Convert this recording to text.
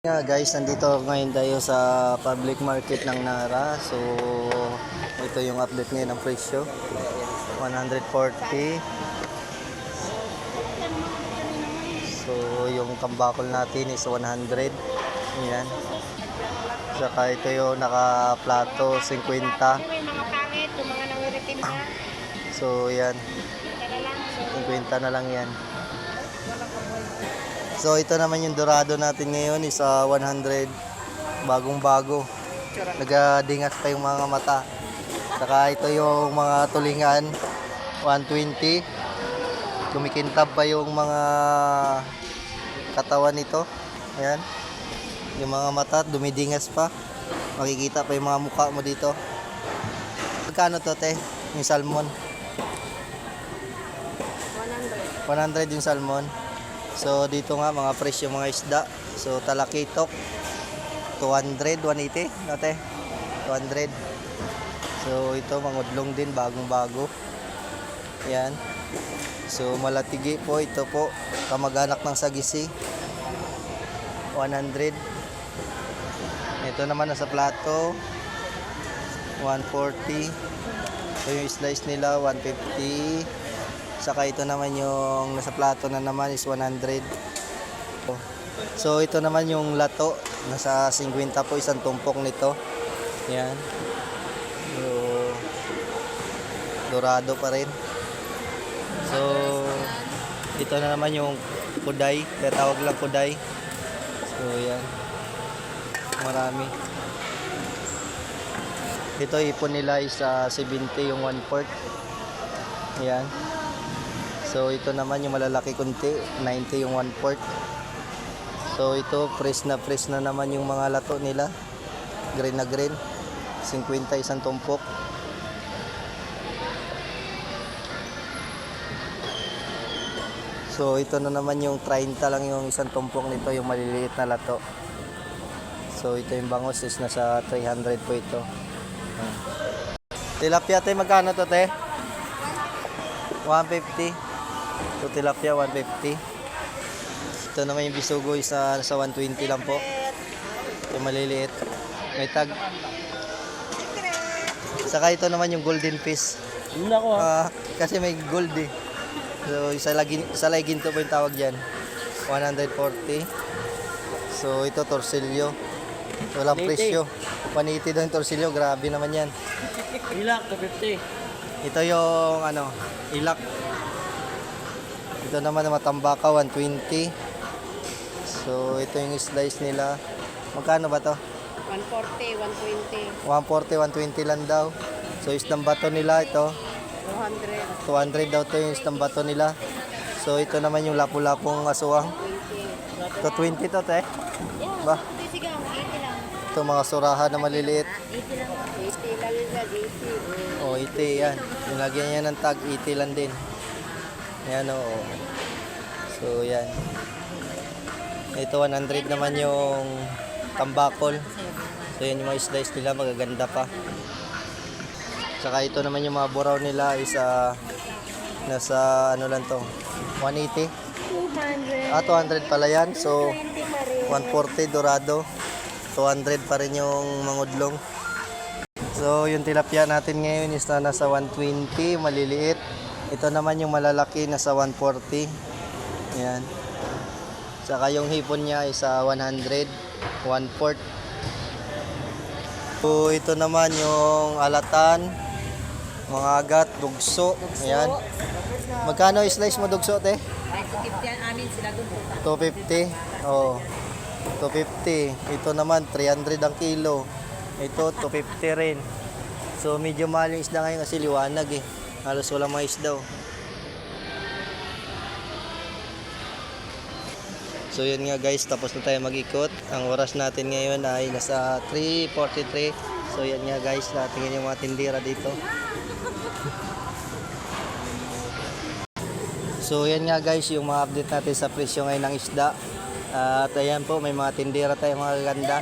Nga guys, nandito ngayon tayo sa public market ng Nara. So, ito yung update ngayon ng presyo. 140. So, yung kambakol natin is 100. Yan. Saka ito yung naka-plato, 50. May mga pangit, yung mga nangiretimba. So, yan. Tara lang. So, 50 na lang yan. So, ito naman yung dorado natin ngayon is ah, 100. Bagong-bago. Nagadingas pa yung mga mata. Saka ito yung mga tulingan, 120. Kumikintab pa yung mga katawan nito. Ayan. Yung mga mata, dumidingas pa. Makikita pa yung mga mukha mo dito. Magkano to, te? Yung salmon? 100. 100 yung salmon. So dito nga mga presyo mga isda. So talakitok 200, 180 nate. 200. So ito mangudlong din bagong bago. Yan. So malatigi po ito po kamag-anak ng sagisi. 100. Ito naman nasa plato 140. So yung slice nila 150. Saka ito naman yung nasa plato na naman is 100. So ito naman yung lato. Nasa 50 po isang tumpok nito. Yan. So, dorado pa rin. So ito na naman yung kuday. Kaya tawag lang kuday. So yan. Marami. Ito ipon nila is ah, 70 yung 1 quart. Yan. So ito naman yung malalaki kunti, 90 yung 1 quart. So ito press na press na naman yung mga lato nila. Green na green. 50 isang tumpok. So ito na naman yung 30 lang yung isang tumpok nito, yung maliliit na lato. So ito yung bangos is nasa 300 po ito. Tilapia te magkano to te? 150. So tilapia 150. Ito naman yung bisugo isa sa 120 lang po. Yung maliliit. May tag. Saka ito naman yung golden fish. Nako, Ah, kasi may gold eh. So isa lagi isa lagi ginto po yung tawag diyan. 140. So ito torsilyo. Walang 180. presyo. 180 daw yung torsilyo. Grabe naman yan. ilak, 250. Ito yung ano, ilak. Ito naman na matambaka 120. So ito yung slice nila. Magkano ba to? 140, 120, 140, 120 lang daw. So isang bato nila ito. 200, 200 daw to yung isang bato nila. So ito naman yung lapu-lapong aswang. 20. Ito 20 to te. Ba? Sige, 80 lang. Ito mga surahan na maliliit. 80 lang. 80 lang yun sa 80. O, 80 yan. Nilagyan niya ng tag, 80 lang din. Yan o. So, yan. Ito, 100 naman yung tambakol. So, yan yung mga slice nila, magaganda pa. Saka ito naman yung mga buraw nila is ah, nasa ano lang to, 180. 200. Ah, 200 pala yan. So, 20 pa rin. 140 dorado. 200 pa rin yung mangudlong. So, yung tilapia natin ngayon is na nasa 120, maliliit. Ito naman yung malalaki nasa 140. Yan. Saka yung hipon niya is sa 100, 1 port. So, ito naman yung alatan, mga agat, dugso. Ayan. Magkano slice mo dugso, te? 250. Oh. 250. Ito naman 300 ang kilo. Ito 250 rin. So medyo mahal yung isda ngayon kasi liwanag eh. Halos walang mga isda. oh. So yun nga guys, tapos na tayo mag-ikot. Ang oras natin ngayon ay nasa 3.43. So yan nga guys, natingin yung mga tindira dito. So yan nga guys, yung mga update natin sa presyo ngayon ng isda. At ayan po, may mga tindera tayong mga ganda.